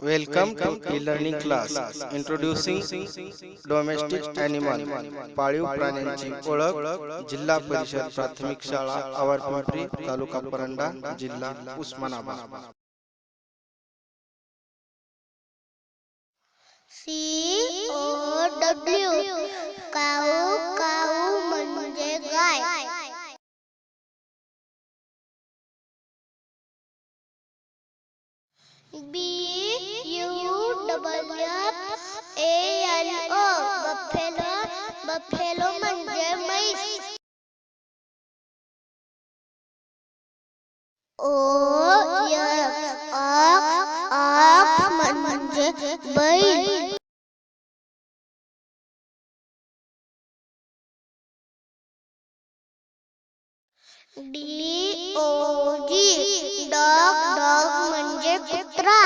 Welcome, Welcome to e-learning class. class. Introducing domestic animal. पाळीव प्राण्यांची ओळख जिल्हा परिषद प्राथमिक शाळा आवार पिंपरी तालुका परंडा जिल्हा Osmanabad. C O W cow cow म्हणजे गाय. B A L O buffalo buffalo म्हणजे म्हैस ओ यक्स ऑक्स ऑक्स म्हणजे बैल D O G dog dog म्हणजे कुत्रा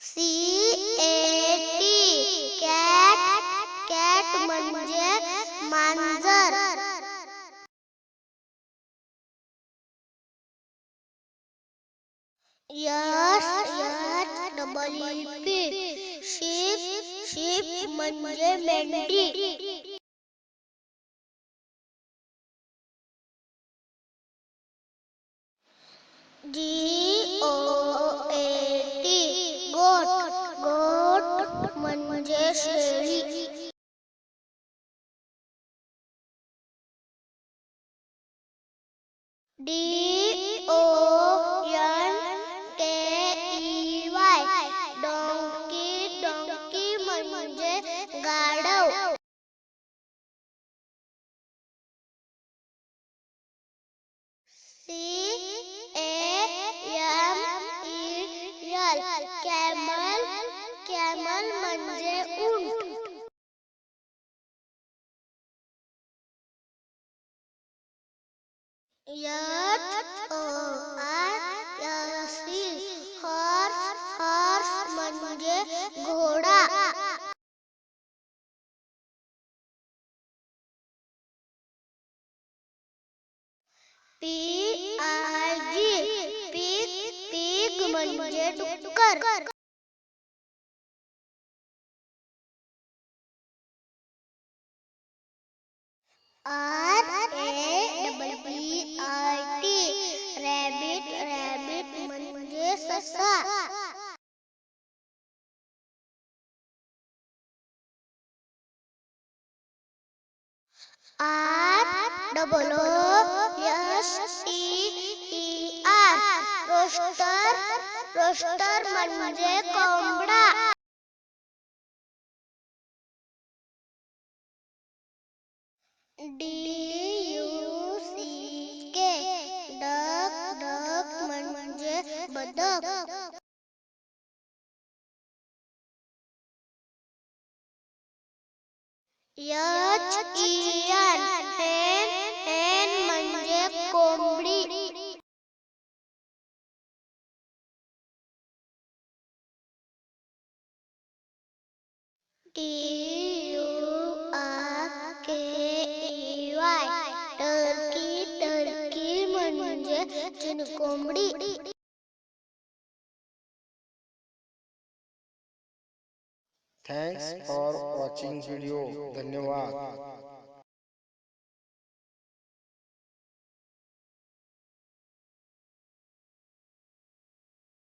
C A T cat cat म्हणजे मांजर. S S double P sheep sheep म्हणजे मेंढी. जी शेळी डी ओ एन के ई वाय डोंकी डोंकी म्हणजे गाढव एल, कॅमल कॅमल म्हणजे घोडा P I G pig pig म्हणजे डुक्कर R A double B I T rabbit rabbit म्हणजे ससा। R double S T E R. Rooster rooster म्हणजे कोंबडा। D U C K duck duck बदक H E N hen hen म्हणजे कोंबडी T U are के ई वाय टर्की टर्की म्हणजे चिनकोंबडी थँक्स फॉर वॉचिंग वीडियो धन्यवाद